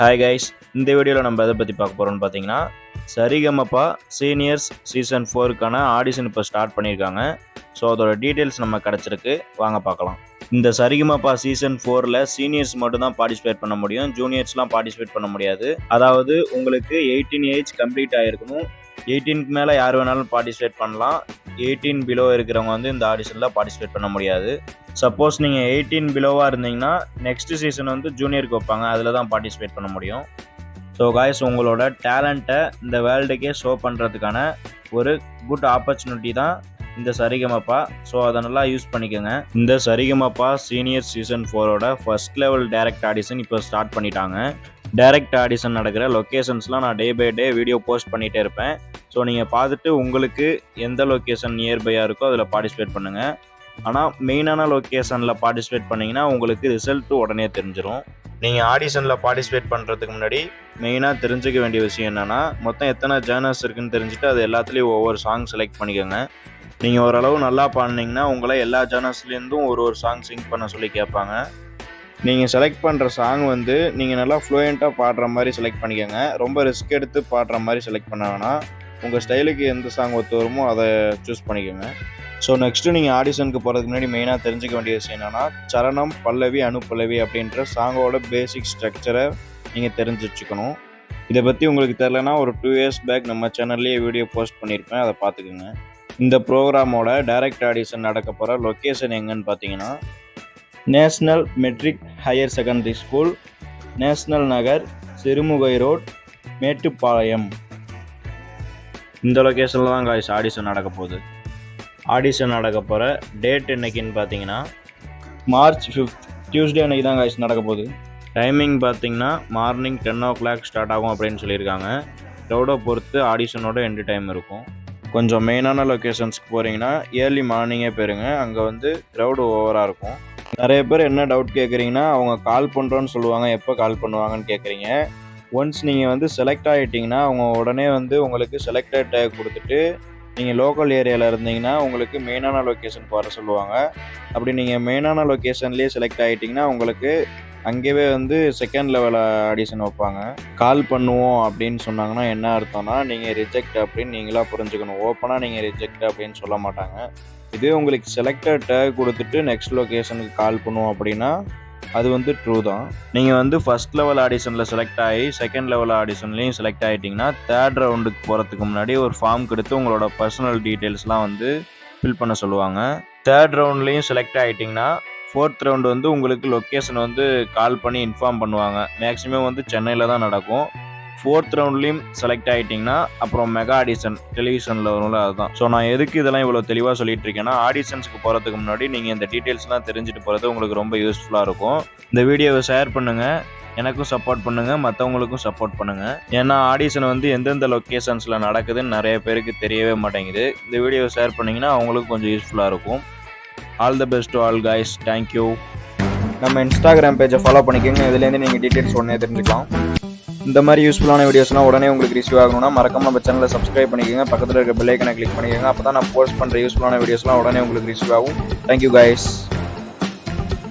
Hi guys இந்த வீடியோவில் நம்ம எதை பற்றி பார்க்க போகிறோம்னு பார்த்தீங்கன்னா சரிகமப்பா சீனியர்ஸ் சீசன் ஃபோருக்கான ஆடிஷன் இப்போ ஸ்டார்ட் பண்ணியிருக்காங்க ஸோ அதோட டீட்டெயில்ஸ் நம்ம கிடச்சிருக்கு. வாங்க பார்க்கலாம். இந்த சரிகமப்பா சீசன் ஃபோரில் சீனியர்ஸ் மட்டும் தான் பார்ட்டிசிபேட் பண்ண முடியும். ஜூனியர்ஸ்லாம் பார்ட்டிசிபேட் பண்ண முடியாது. அதாவது உங்களுக்கு எயிட்டீன் ஏஜ் கம்ப்ளீட் ஆகிருக்கணும் எயிட்டீனுக்கு மேலே யார் வேணாலும் பார்ட்டிசிபேட் பண்ணலாம். எயிட்டீன் பிலோ இருக்கிறவங்க வந்து இந்த ஆடிஷனில் பார்ட்டிசிபேட் பண்ண முடியாது. சப்போஸ் நீங்கள் எயிட்டீன் பிலோவாக இருந்தீங்கன்னா நெக்ஸ்ட் சீசன் வந்து ஜூனியருக்கு வைப்பாங்க. அதில் தான் பார்ட்டிசிபேட் பண்ண முடியும். ஸோ காய்ஸ் உங்களோட டேலண்ட்டை இந்த வேர்ல்டுக்கே ஷோ பண்ணுறதுக்கான ஒரு குட் ஆப்பர்ச்சுனிட்டி தான் இந்த சரிகமப்பா. ஸோ அதை நல்லா யூஸ் பண்ணிக்கோங்க. இந்த சரிகமப்பா சீனியர் சீசன் ஃபோரோட ஃபர்ஸ்ட் லெவல் டைரக்ட் ஆடிஷன் இப்போ ஸ்டார்ட் பண்ணிட்டாங்க. டைரக்ட் ஆடிஷன் நடக்கிற லொக்கேஷன்ஸ்லாம் நான் day by day video post பண்ணிகிட்டே இருப்பேன். ஸோ நீங்கள் பார்த்துட்டு உங்களுக்கு எந்த லொக்கேஷன் நியர்பையாக இருக்கோ அதில் பார்ட்டிசிபேட் பண்ணுங்கள் ஆனால் மெயினான லொக்கேஷனில் பார்ட்டிசிபேட் பண்ணிங்கன்னா உங்களுக்கு ரிசல்ட்டு உடனே தெரிஞ்சிடும் நீங்கள் ஆடிஷனில் பார்ட்டிசிபேட் பண்ணுறதுக்கு முன்னாடி மெயினாக தெரிஞ்சுக்க வேண்டிய விஷயம் என்னென்னா மொத்தம் எத்தனை ஜேர்னல்ஸ் இருக்குன்னு தெரிஞ்சுட்டு அது எல்லாத்துலேயும் ஒவ்வொரு சாங் செலக்ட் பண்ணிக்கோங்க. நீங்கள் ஓரளவு நல்லா பாடினீங்கன்னா உங்களை எல்லா ஜேர்னல்ஸ்லேருந்தும் ஒரு ஒரு சாங் சிங் பண்ண சொல்லி கேட்பாங்க. நீங்கள் செலக்ட் பண்ணுற சாங் வந்து நீங்கள் நல்லா ஃப்ளூயண்ட்டாக பாடுற மாதிரி செலக்ட் பண்ணிக்கோங்க. ரொம்ப ரிஸ்க் எடுத்து பாடுற மாதிரி செலக்ட் பண்ண வேணாம். உங்கள் ஸ்டைலுக்கு எந்த சாங் ஒத்து வருமோ அதை சூஸ் பண்ணிக்கோங்க. ஸோ நெக்ஸ்ட்டு நீங்கள் ஆடிஷனுக்கு போகிறதுக்கு முன்னாடி மெயினாக தெரிஞ்சுக்க வேண்டிய விஷயம் என்னென்னா சரணம் பல்லவி அனுப்பல்லவி அப்படின்ற சாங்கோட பேசிக் ஸ்ட்ரக்சரை நீங்கள் தெரிஞ்சு வச்சுக்கணும் இதை பற்றி உங்களுக்கு தெரிலனா ஒரு டூ இயர்ஸ் பேக் நம்ம சேனல்லேயே வீடியோ போஸ்ட் பண்ணியிருப்பேன். அதை பார்த்துக்குங்க. இந்த ப்ரோக்ராமோட டைரக்ட் ஆடிஷன் நடக்க போகிற லொக்கேஷன் எங்கன்னு பார்த்தீங்கன்னா national matric higher secondary school national Nagar Sirumugai road Mettupalayam. இந்த லொக்கேஷனில் தான் காய்ஸ் ஆடிஷன் நடக்க போகுது. ஆடிஷன் நடக்க போகிற டேட் என்னைக்குன்னு பார்த்தீங்கன்னா மார்ச் ஃபிஃப்த் டியூஸ்டே அன்னைக்கு தான் காய்ஸ் நடக்க போகுது. டைமிங் பார்த்தீங்கன்னா morning ten o'clock start ஆகும் அப்படின்னு சொல்லியிருக்காங்க. க்ரௌடை பொறுத்து ஆடிஷனோட எண்டு டைம் இருக்கும். கொஞ்சம் மெயினான லொக்கேஷன்ஸ்க்கு போகிறீங்கன்னா ஏர்லி மார்னிங்கே போயிருங்க. அங்கே வந்து க்ரௌடு ஓவராக இருக்கும். நிறைய பேர் என்ன டவுட் கேட்குறீங்கன்னா அவங்க கால் பண்ணுறோன்னு சொல்லுவாங்க எப்போ கால் பண்ணுவாங்கன்னு கேட்குறீங்க ஒன்ஸ் நீங்கள் வந்து செலக்ட் ஆகிட்டிங்கன்னா அவங்க உடனே வந்து உங்களுக்கு செலக்டட் டேக் கொடுத்துட்டு நீங்கள் லோக்கல் ஏரியாவில் இருந்தீங்கன்னா உங்களுக்கு மெயினான லொக்கேஷன் வர சொல்லுவாங்க. அப்படி நீங்கள் மெயினான லொக்கேஷன்லேயே செலக்ட் ஆகிட்டிங்கன்னா உங்களுக்கு அங்கேயே வந்து செகண்ட் லெவல் ஆடிஷன் வைப்பாங்க. கால் பண்ணுவோம் அப்படின்னு சொன்னாங்கன்னா என்ன அர்த்தம்னா நீங்கள் ரிஜெக்ட் அப்படின்னு நீங்களாக புரிஞ்சுக்கணும். ஓப்பனாக நீங்கள் ரிஜெக்ட் அப்படின்னு சொல்ல மாட்டாங்க. இதே உங்களுக்கு செலக்டட் டேக் கொடுத்துட்டு நெக்ஸ்ட் லொக்கேஷனுக்கு கால் பண்ணுவோம் அப்படின்னா அது வந்து ட்ரூ தான். நீங்கள் வந்து ஃபஸ்ட் லெவல் ஆடிஷனில் செலக்ட் ஆகி செகண்ட் லெவல் ஆடிஷன்லேயும் செலக்ட் ஆகிட்டிங்கன்னா தேர்ட் ரவுண்டுக்கு போகிறதுக்கு முன்னாடி ஒரு ஃபார்ம் கொடுத்து உங்களோட பர்சனல் டீட்டெயில்ஸ்லாம் வந்து ஃபில் பண்ண சொல்லுவாங்க. தேர்ட் ரவுண்ட்லேயும் செலக்ட் ஆகிட்டிங்கன்னா ஃபோர்த் ரவுண்டு வந்து உங்களுக்கு லொக்கேஷன் வந்து கால் பண்ணி இன்ஃபார்ம் பண்ணுவாங்க. மேக்ஸிமம் வந்து சென்னையில் தான் நடக்கும். ஃபோர்த் ரவுண்ட்லேயும் செலக்ட் ஆகிட்டிங்கன்னா அப்புறம் மெகா ஆடிஷன் டெலிவிஷனில் வரும்ல அதுதான். ஸோ நான் எதுக்கு இதெல்லாம் இவ்வளோ தெளிவாக சொல்லிட்டு இருக்கேன்னா ஆடிஷன்ஸ்க்கு போகிறதுக்கு முன்னாடி நீங்கள் இந்த டீட்டெயில்ஸ்லாம் தெரிஞ்சுட்டு போகிறது உங்களுக்கு ரொம்ப யூஸ்ஃபுல்லாக இருக்கும். இந்த வீடியோவை ஷேர் பண்ணுங்கள் எனக்கும் சப்போர்ட் பண்ணுங்கள் மற்றவங்களுக்கும் சப்போர்ட் பண்ணுங்கள் ஏன்னா ஆடிஷன் வந்து எந்தெந்த லொக்கேஷன்ஸில் நடக்குதுன்னு நிறைய பேருக்கு தெரியவே மாட்டேங்குது. இந்த வீடியோவை ஷேர் பண்ணிங்கன்னா அவங்களுக்கும் கொஞ்சம் யூஸ்ஃபுல்லாக இருக்கும். All the best to all guys thank you நம்ம இன்ஸ்டாகிராம் பேஜை ஃபாலோ பண்ணிக்கோங்க. இதுலேருந்து நீங்கள் டீட்டெயில்ஸ் உடனே தெரிஞ்சுக்கலாம். இந்த மாதிரி யூஸ்ஃபுல்லான வீடியோஸ்லாம் உடனே உங்களுக்கு ரிசீவ் ஆகணும்னா மறக்காம நம்ம சேனலை சப்ஸ்கிரைப் பண்ணிக்கோங்க. பக்கத்தில் இருக்க பெல்லைக்கனை கிளிக் பண்ணிக்கோங்க. அப்போ தான் நான் போஸ்ட் பண்ணுற யூஸ்ஃபுல்லான வீடியோஸ்லாம் உடனே உங்களுக்கு ரிசீவ் ஆகும். Thank you guys